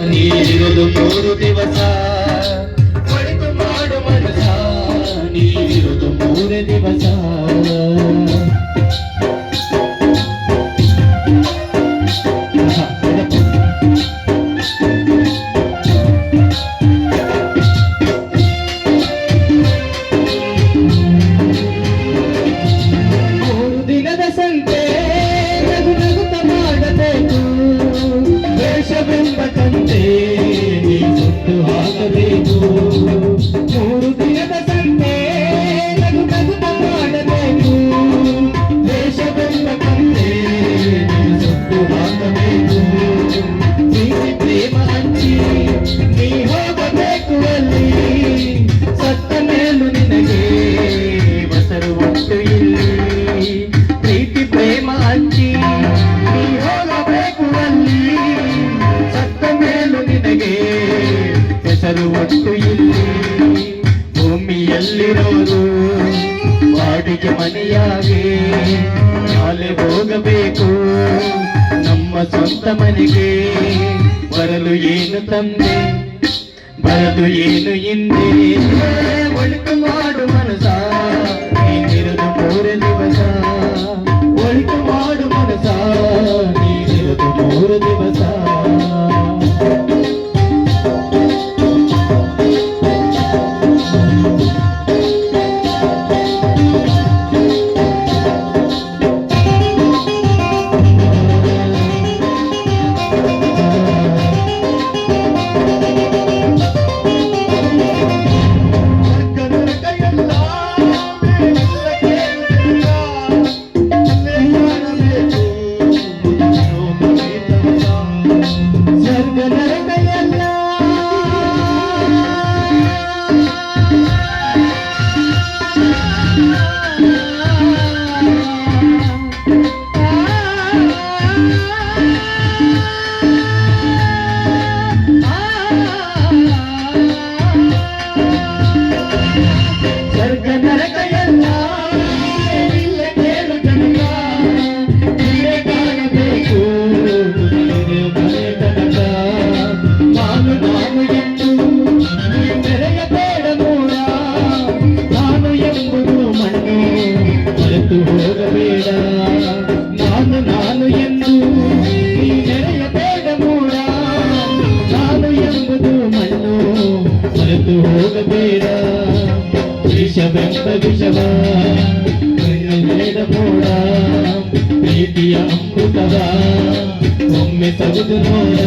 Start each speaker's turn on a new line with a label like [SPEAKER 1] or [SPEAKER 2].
[SPEAKER 1] ನೀರಿರುವುದು ಮೂರು ದಿವಸ. ಒಳಿತು ಮಾಡು ಮನಸ ನೀರಿರುವುದು ಮೂರು ದಿವಸ. ಹೆಸರು ಒಟ್ಟು ಇಲ್ಲಿ ಭೂಮಿಯಲ್ಲಿರೋರು ಬಾಡಿಗೆ ಮನೆಯಾಗೆ ನಾಳೆ ಹೋಗಬೇಕು ನಮ್ಮ ಸ್ವಂತ ಮನೆಗೆ ಬರಲು ಏನು ತಂದೆ ಬರದು ಏನು ಹಿಂದೆ ಒಳಿತು ಮಾಡು ಮನಸ ನೀನಿರುದು ಮೂರು ದಿವಸ ಮರೆತು ಹೋಗಬೇಡ ನಾನು ನಾನು ಎಂದು ನೀ ಮೆರೆಯಬೇಡ ಮೂಡ ನಾನು ಎಂಬುದು ಮಣ್ಣು ಮರೆತು ಹೋಗಬೇಡ ವಿಷವೆಂಬ ವಿಷವ ಬೇಡ ಮೋಡ ಪ್ರೀತಿಯ ಅಮೃತವ ಒಮ್ಮೆ ಸವಿದು ನೋಡ